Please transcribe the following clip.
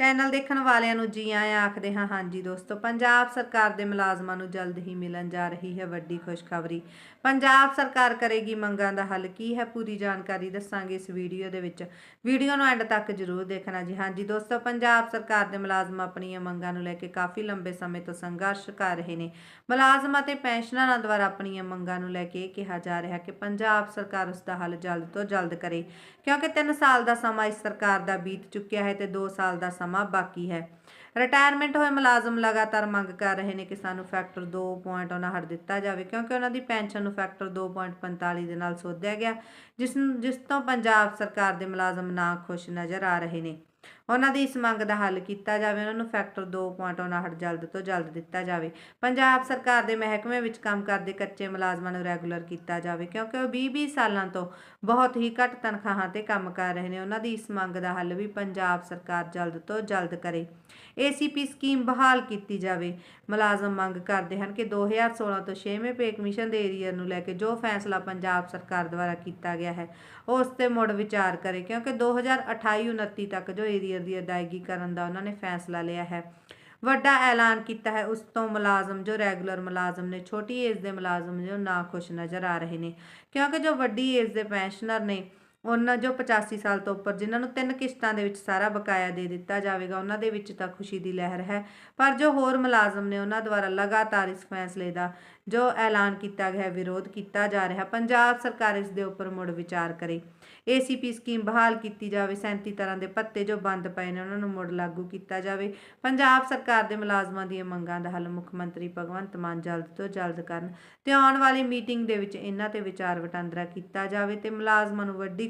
Channel ਦੇਖਣ ਵਾਲਿਆਂ ਨੂੰ ਜੀ ਆਇਆਂ ਆਖਦੇ ਹਾਂ, ਹਾਂਜੀ ਦੋਸਤੋ, ਪੰਜਾਬ ਸਰਕਾਰ ਦੇ ਮੁਲਾਜ਼ਮਾਂ ਨੂੰ ਜਲਦ ਹੀ ਮਿਲਣ ਜਾ ਰਹੀ ਹੈ ਵੱਡੀ ਖੁਸ਼ਖਬਰੀ। ਪੰਜਾਬ ਸਰਕਾਰ ਕਰੇਗੀ ਮੰਗਾਂ ਦਾ ਹੱਲ, ਕੀ ਹੈ ਪੂਰੀ ਜਾਣਕਾਰੀ ਦੱਸਾਂਗੇ ਇਸ ਵੀਡੀਓ ਦੇ ਵਿੱਚ। ਵੀਡੀਓ ਨੂੰ ਐਂਡ ਤੱਕ ਜਰੂਰ ਦੇਖਣਾ ਜੀ। ਹਾਂਜੀ ਦੋਸਤੋ, ਪੰਜਾਬ ਸਰਕਾਰ ਦੇ ਮੁਲਾਜ਼ਮ ਆਪਣੀਆਂ ਮੰਗਾਂ ਨੂੰ ਲੈ ਕੇ ਕਾਫੀ ਲੰਬੇ ਸਮੇਂ ਤੋਂ ਸੰਘਰਸ਼ ਕਰ ਰਹੇ ਨੇ। ਮੁਲਾਜ਼ਮ ਅਤੇ ਪੈਨਸ਼ਨਰਾਂ ਦੁਆਰਾ ਆਪਣੀਆਂ ਮੰਗਾਂ ਨੂੰ ਲੈ ਕੇ ਇਹ ਕਿਹਾ ਜਾ ਰਿਹਾ ਕਿ ਪੰਜਾਬ ਸਰਕਾਰ ਉਸ ਦਾ ਹੱਲ ਜਲਦ ਤੋਂ ਜਲਦ ਕਰੇ, ਕਿਉਂਕਿ 3 ਸਾਲ ਦਾ ਸਮਾਂ ਇਸ ਸਰਕਾਰ ਦਾ ਬੀਤ ਚੁੱਕਿਆ ਹੈ ਤੇ 2 ਸਾਲ ਦਾ ਸਮਾਂ ਬਾਕੀ ਹੈ। ਰਿਟਾਇਰਮੈਂਟ ਹੋਏ ਮੁਲਾਜ਼ਮ ਲਗਾਤਾਰ ਮੰਗ ਕਰ ਰਹੇ ਨੇ ਕਿ ਸਾਨੂੰ ਫੈਕਟਰ 2.59 ਦਿੱਤਾ ਜਾਵੇ, ਕਿਉਂਕਿ ਉਹਨਾਂ ਦੀ ਪੈਨਸ਼ਨ ਨੂੰ ਫੈਕਟਰ 2.45 ਦੇ ਨਾਲ ਸੋਧਿਆ ਗਿਆ, ਜਿਸ ਜਿਸ ਤੋਂ ਪੰਜਾਬ ਸਰਕਾਰ ਦੇ ਮੁਲਾਜ਼ਮ ਨਾ ਖੁਸ਼ ਨਜ਼ਰ ਆ ਰਹੇ ਨੇ। ਉਹਨਾਂ ਦੀ ਇਸ ਮੰਗ ਦਾ ਹੱਲ ਕੀਤਾ ਜਾਵੇ, ਉਹਨਾਂ ਨੂੰ ਫੈਕਟਰ 2.59 ਜਲਦ ਤੋਂ ਜਲਦ ਦਿੱਤਾ ਜਾਵੇ। ਪੰਜਾਬ ਸਰਕਾਰ ਦੇ ਮਹਿਕਮੇ ਵਿੱਚ ਕੰਮ ਕਰਦੇ ਕੱਚੇ ਮੁਲਾਜ਼ਮਾਂ ਨੂੰ ਰੈਗੂਲਰ ਕੀਤਾ ਜਾਵੇ, ਕਿਉਂਕਿ ਉਹ 20-20 ਸਾਲਾਂ ਤੋਂ ਬਹੁਤ ਹੀ ਘੱਟ ਤਨਖਾਹਾਂ ਤੇ ਕੰਮ ਕਰ ਰਹੇ ਨੇ। ਉਹਨਾਂ ਦੀ ਇਸ ਮੰਗ ਦਾ ਹੱਲ ਵੀ ਪੰਜਾਬ ਸਰਕਾਰ ਜਲਦ ਤੋਂ ਜਲਦ ਕਰੇ। ਏਸੀਪੀ ਸਕੀਮ ਬਹਾਲ ਕੀਤੀ ਜਾਵੇ। ਮੁਲਾਜ਼ਮ ਮੰਗ ਕਰਦੇ ਹਨ ਕਿ 2016 ਤੋਂ 6ਵੇਂ ਪੇ ਕਮਿਸ਼ਨ ਦੇ ਏਰੀਅਰ ਨੂੰ ਲੈ ਕੇ ਜੋ ਫੈਸਲਾ ਪੰਜਾਬ ਸਰਕਾਰ ਦੁਆਰਾ ਕੀਤਾ ਗਿਆ ਹੈ, ਉਸ ਤੇ ਮੁੜ ਵਿਚਾਰ ਕਰੇ, ਕਿਉਂਕਿ 2028-29 ਤੱਕ ਜੋ ਏਰੀਅਰ ਦੀ ਅਦਾਇਗੀ ਕਰਨ ਦਾ ਉਹਨਾਂ ਨੇ ਫੈਸਲਾ ਲਿਆ ਹੈ। ਵੱਡਾ ਐਲਾਨ ਕੀਤਾ ਹੈ। ਉਸ ਤੋਂ ਮੁਲਾਜ਼ਮ ਜੋ ਰੈਗੂਲਰ ਮੁਲਾਜ਼ਮ ਨੇ, ਛੋਟੀ ਏਜ ਦੇ ਮੁਲਾਜ਼ਮ ਜੋ ਨਾ ਖੁਸ਼ ਨਜ਼ਰ ਆ ਰਹੇ ਨੇ। ਕਿਉਂਕਿ ਜੋ ਵੱਡੀ ਏਜ ਦੇ ਪੈਨਸ਼ਨਰ ਨੇ ਉਹਨਾਂ ਜੋ 85 ਸਾਲ ਤੋਂ ਉੱਪਰ, ਜਿਨ੍ਹਾਂ ਨੂੰ ਤਿੰਨ ਕਿਸ਼ਤਾਂ ਦੇ ਵਿੱਚ ਸਾਰਾ ਬਕਾਇਆ ਦੇ ਦਿੱਤਾ ਜਾਵੇਗਾ, ਉਹਨਾਂ ਦੇ ਵਿੱਚ ਤਾਂ ਖੁਸ਼ੀ ਦੀ ਲਹਿਰ ਹੈ। ਪਰ ਜੋ ਹੋਰ ਮੁਲਾਜ਼ਮ ਨੇ ਉਹਨਾਂ ਦੁਆਰਾ ਲਗਾਤਾਰ ਇਸ ਫੈਸਲੇ ਦਾ ਜੋ ਐਲਾਨ ਕੀਤਾ ਗਿਆ ਵਿਰੋਧ ਕੀਤਾ ਜਾ ਰਿਹਾ। ਪੰਜਾਬ ਸਰਕਾਰ ਇਸ ਦੇ ਉੱਪਰ ਮੁੜ ਵਿਚਾਰ ਕਰੇ। ਏਸੀਪੀ ਸਕੀਮ ਬਹਾਲ ਕੀਤੀ ਜਾਵੇ 37 ਤਰ੍ਹਾਂ ਦੇ ਪੱਤੇ ਜੋ ਬੰਦ ਪਏ ਨੇ, ਉਹਨਾਂ ਨੂੰ ਮੁੜ ਲਾਗੂ ਕੀਤਾ ਜਾਵੇ। ਪੰਜਾਬ ਸਰਕਾਰ ਦੇ ਮੁਲਾਜ਼ਮਾਂ ਦੀਆਂ ਮੰਗਾਂ ਦਾ ਹੱਲ ਮੁੱਖ ਮੰਤਰੀ ਭਗਵੰਤ ਮਾਨ ਜਲਦ ਤੋਂ ਜਲਦ ਕਰਨ। ਤੇ ਆਉਣ ਵਾਲੀ ਮੀਟਿੰਗ ਦੇ ਵਿੱਚ ਇਹਨਾਂ ਤੇ ਵਿਚਾਰ ਵਟਾਂਦਰਾ ਕੀਤਾ ਜਾਵੇ ਤੇ ਮੁਲਾਜ਼ਮਾਂ ਨੂੰ ਵੱਡੀ